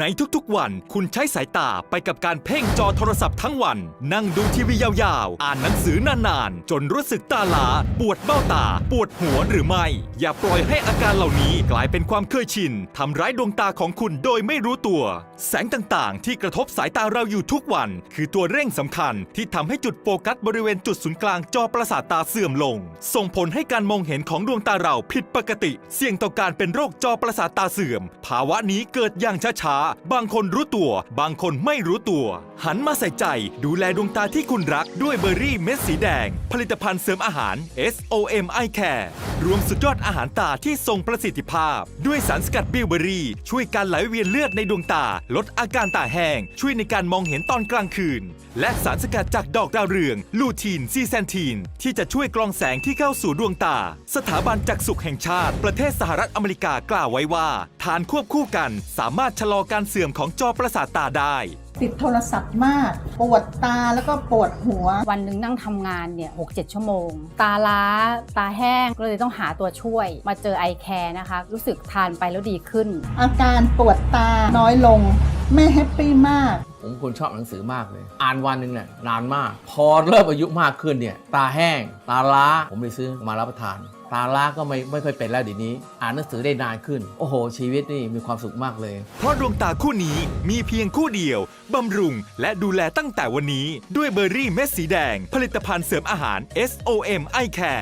ในทุกๆวันคุณใช้สายตาไปกับการเพ่งจอโทรศัพท์ทั้งวัน นั่งดูทีวียาวๆ อ่านหนังสือนานๆ จนรู้สึกตาล้า ปวดเบ้าตา ปวดหัวหรือไม่ อย่าปล่อยให้อาการเหล่านี้กลายเป็นความเคยชินทำร้ายดวงตาของคุณโดยไม่รู้ตัว แสงต่างๆ ที่กระทบสายตาเราอยู่ทุกวัน คือตัวเร่งสำคัญที่ทำให้จุดโฟกัสบริเวณจุดศูนย์กลางจอประสาทตาเสื่อมลง ส่งผลให้การมองเห็นของดวงตาเราผิดปกติ เสี่ยงต่อการเป็นโรคจอประสาทตาเสื่อม ภาวะนี้เกิดอย่างช้าๆบางคนรู้ตัว บางคนไม่รู้ตัว หันมาใส่ใจดูแลดวงตาที่คุณรักด้วยเบอร์รี่เม็ดสีแดง ผลิตภัณฑ์เสริมอาหาร SOM Eye Care รวมสุดยอดอาหารตาที่ทรงประสิทธิภาพ ด้วยสารสกัดบิวเบอรี่ ช่วยการไหลเวียนเลือดในดวงตา ลดอาการตาแห้ง ช่วยในการมองเห็นตอนกลางคืน และสารสกัดจากดอกดาวเรือง ลูทีนซีแซนทีน ที่จะช่วยกรองแสงที่เข้าสู่ดวงตา สถาบันจักษุแห่งชาติ ประเทศสหรัฐอเมริกากล่าวไว้ว่า ทานควบคู่กันสามารถชะลอการเสื่อมของจอประสาทตาได้ ติดโทรศัพท์มาก ปวดตาแล้วก็ปวดหัว วันหนึ่งนั่งทำงานเนี่ยหกเชั่วโมง ตาล้า ตาแห้ง ก็เลยต้องหาตัวช่วย มาเจอไอแคร์นะคะ รู้สึกทานไปแล้วดีขึ้น อาการปวดตาน้อยลงไม่แฮปปี้มาก ผมคนชอบหนังสือมากเลย อ่านวันหนึ่งเนี่ยนานมาก พอเริ่มอายุมากขึ้นเนี่ยตาแห้ง ตาล้า ผมเลยซื้อมารับประทาน ตาล้าก็ไม่ไม่ค่อยเป็นแล้วเดี๋ยวนี้ อ่านหนังสือได้นานขึ้น โอ้โห ชีวิตนี่มีความสุขมากเลย เพราะดวงตาคู่นี้มีเพียงคู่เดียว บำรุงและดูแลตั้งแต่วันนี้ ด้วยเบอร์รี่เม็ดสีแดง ผลิตภัณฑ์เสริมอาหาร SOM Eye Care